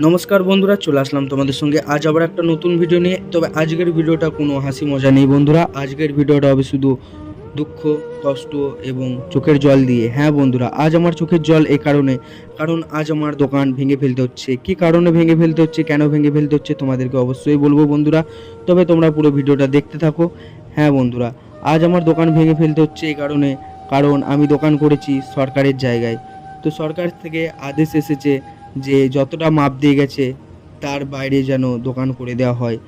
নমস্কার বন্ধুরা, চলে আসলাম তোমাদের সঙ্গে। আজ আবার একটা নতুন ভিডিও নিয়ে। তবে আজকের ভিডিওটা কোনো হাসি মজা নেই বন্ধুরা। আজকের ভিডিওটা হবে শুধু দুঃখ, কষ্ট এবং চোখের জল দিয়ে। হ্যাঁ বন্ধুরা, আজ আমার চোখের জল এই কারণে। কারণ আজ আমার দোকান ভেঙে ফেলতে হচ্ছে। কি কারণে ভেঙে ফেলতে হচ্ছে, কেন ভেঙে ফেলতে হচ্ছে, তোমাদেরকে অবশ্যই বলব বন্ধুরা। তবে তোমরা পুরো ভিডিওটা দেখতে থাকো। হ্যাঁ বন্ধুরা, আজ আমার দোকান ভেঙে ফেলতে হচ্ছে এই কারণে। কারণ আমি দোকান করেছি সরকারের জায়গায়। তো সরকার থেকে আদেশ এসেছে যে যতটা মাপ দিয়ে গেছে, তার বাইরে যেন দোকান করে দেওয়া হয়।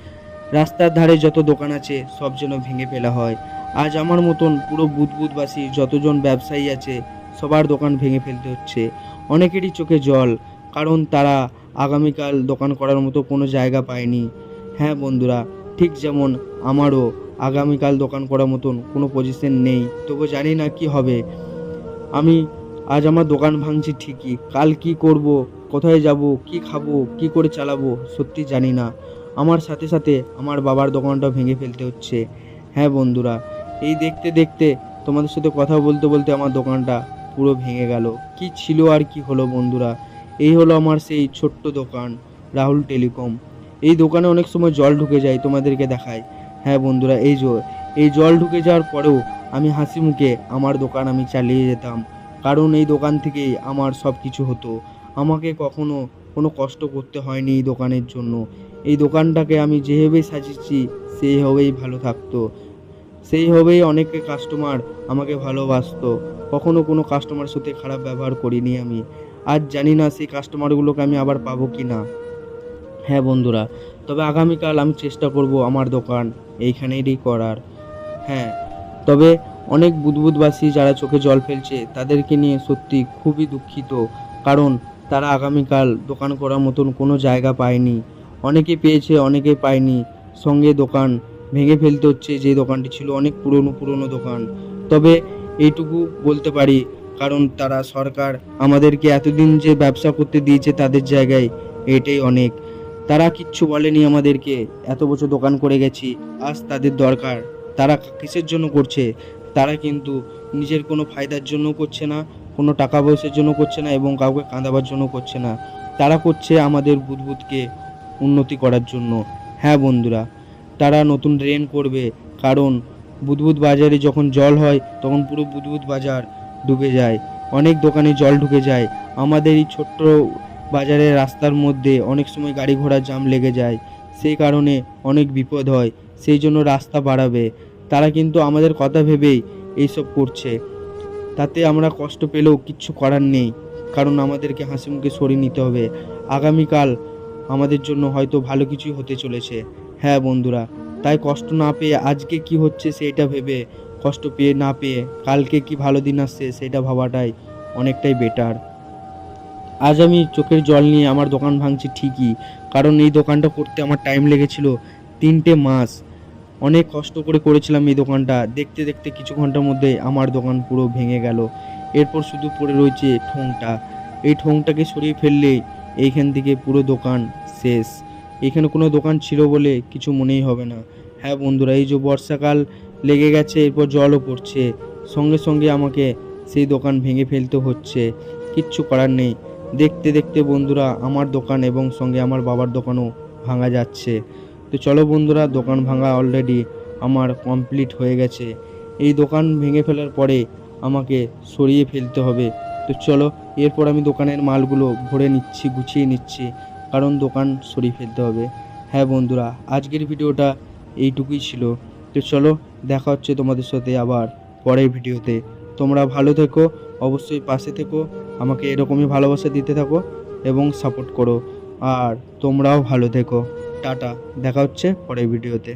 রাস্তার ধারে যত দোকান আছে, সব যেন ভেঙে ফেলা হয়। আজ আমার মতন পুরো বুদবুদবাসী, যতজন ব্যবসায়ী আছে, সবার দোকান ভেঙে ফেলতে হচ্ছে। অনেকেরই চোখে জল, কারণ তারা আগামীকাল দোকান করার মতো কোনো জায়গা পায়নি। হ্যাঁ বন্ধুরা, ঠিক যেমন আমারও আগামীকাল দোকান করার মতন কোনো পজিশন নেই। তবু জানি না কি হবে। আমি, আজ আমার দোকান ভাঙছি ঠিকই, কাল কি করব? কোথায় যাব, কি খাব, কি করে চালাবো সত্যি জানি না। আমার সাথে সাথে আমার বাবার দোকানটা ভেঙে ফেলতে হচ্ছে। হ্যাঁ বন্ধুরা, এই দেখতে দেখতে তোমাদের সাথে কথা বলতে বলতে আমার দোকানটা পুরো ভেঙে গেল। কি ছিল আর কি হলো বন্ধুরা? এই হলো আমার সেই ছোট্ট দোকান, রাহুল টেলিকম। এই দোকানে অনেক সময় জল ঢুকে যায় তোমাদেরকে দেখায়। হ্যাঁ বন্ধুরা, এই জল এই জল ঢুকে যাওয়ার পরেও আমি হাসি মুখে আমার দোকান আমি চালিয়ে যেতাম। কারণ এই দোকান থেকেই আমার সব কিছু হতো। আমাকে কখনো কোনো কষ্ট করতে হয়নি এই দোকানের জন্য। এই দোকানটাকে আমি যেভাবেই সাজিয়েছি, সেইভাবেই ভালো থাকতো। সেইভাবেই অনেকে কাস্টমার আমাকে ভালোবাসত। কখনো কোনো কাস্টমার সাথে খারাপ ব্যবহার করিনি আমি। আজ জানি না সেই কাস্টমারগুলোকে আমি আবার পাবো কি না হ্যাঁ বন্ধুরা, তবে আগামীকাল আমি চেষ্টা করব আমার দোকান এইখানেরই করার। হ্যাঁ তবে অনেক বুদবুদবাসী যারা চোখে জল ফেলছে, তাদেরকে নিয়ে সত্যি খুবই দুঃখিত। কারণ তারা আগামীকাল দোকান করার মতন কোনো জায়গা পায়নি। অনেকে পেয়েছে, অনেকে পায়নি। সঙ্গে দোকান ভেঙে ফেলতে হচ্ছে, যে দোকানটি ছিল অনেক পুরনো পুরনো দোকান। তবে এইটুকু বলতে পারি, কারণ তারা সরকার আমাদেরকে এতদিন যে ব্যবসা করতে দিয়েছে তাদের জায়গায় এটাই অনেক। তারা কিচ্ছু বলেনি আমাদেরকে, এত বছর দোকান করে গেছি, আজ তাদের দরকার। তারা কিসের জন্য করছে? তারা কিন্তু নিজের কোনো ফায়দার জন্য করছে না কোনো টাকা পয়সার জন্য করছে না এবং কাউকে কাঁদাবার জন্য করছে না। তারা করছে আমাদের বুদবুদকে উন্নতি করার জন্য। হ্যাঁ বন্ধুরা, তারা নতুন ড্রেন করবে, কারণ বুদবুদ বাজারে যখন জল হয়, তখন পুরো বুদবুদ বাজার ডুবে যায়। অনেক দোকানে জল ঢুকে যায়। আমাদের এই ছোট্ট বাজারের রাস্তার মধ্যে অনেক সময় গাড়ি ঘোড়া জাম লেগে যায়। সেই কারণে অনেক বিপদ হয়। সেই জন্য রাস্তা বাড়াবে। তারা কিন্তু আমাদের কথা ভেবেই এইসব করছে। তাতে আমরা কষ্ট পেলেও কিচ্ছু করার নেই, কারণ আমাদেরকে হাসি মুখে সরিয়ে নিতে হবে। আগামীকাল আমাদের জন্য হয়তো ভালো কিছুই হতে চলেছে। হ্যাঁ বন্ধুরা, তাই কষ্ট না পেয়ে আজকে কি হচ্ছে সেটা ভেবে, কষ্ট পেয়ে না পেয়ে কালকে কি ভালো দিন আসছে সেটা ভাবাটাই অনেকটাই বেটার আজ আমি চোখের জল নিয়ে আমার দোকান ভাঙছি ঠিকই, কারণ এই দোকানটা করতে আমার টাইম লেগেছিল তিনটে মাস। অনেক কষ্ট করে করেছিলাম এই দোকানটা। দেখতে দেখতে কিছু ঘণ্টার মধ্যে আমার দোকান পুরো ভেঙে গেল। এরপর শুধু পড়ে রয়েছে ঠোংটা এই ঠোংটাকে সরিয়ে ফেললেই এইখান থেকে পুরো দোকান শেষ। এখানে কোনো দোকান ছিল বলে কিছু মনেই হবে না। হ্যাঁ বন্ধুরা, এই যে বর্ষাকাল লেগে গেছে, এরপর জলও পড়ছে। সঙ্গে সঙ্গে আমাকে সেই দোকান ভেঙে ফেলতে হচ্ছে। কিচ্ছু করার নেই। দেখতে দেখতে বন্ধুরা, আমার দোকান এবং সঙ্গে আমার বাবার দোকানও ভাঙা যাচ্ছে। তো চলো বন্ধুরা, দোকান ভাঙা অলরেডি আমার কমপ্লিট হয়ে গেছে। এই দোকান ভেঙে ফেলার পরে আমাকে সরিয়ে ফেলতে হবে। তো চলো, এরপর আমি দোকানের মালগুলো ভরে নিচ্ছি, গুছিয়ে নিচ্ছি, কারণ দোকান সরিয়ে ফেলতে হবে। হ্যাঁ বন্ধুরা, আজকের ভিডিওটা এইটুকুই ছিল। তো চলো, দেখা হচ্ছে তোমাদের সাথে আবার পরের ভিডিওতে। তোমরা ভালো থেকো, অবশ্যই পাশে থেকো, আমাকে এরকমই ভালোবাসা দিতে থাকো এবং সাপোর্ট করো। আর তোমরাও ভালো থেকো। টাটা। দেখা হচ্ছে পরের ভিডিওতে।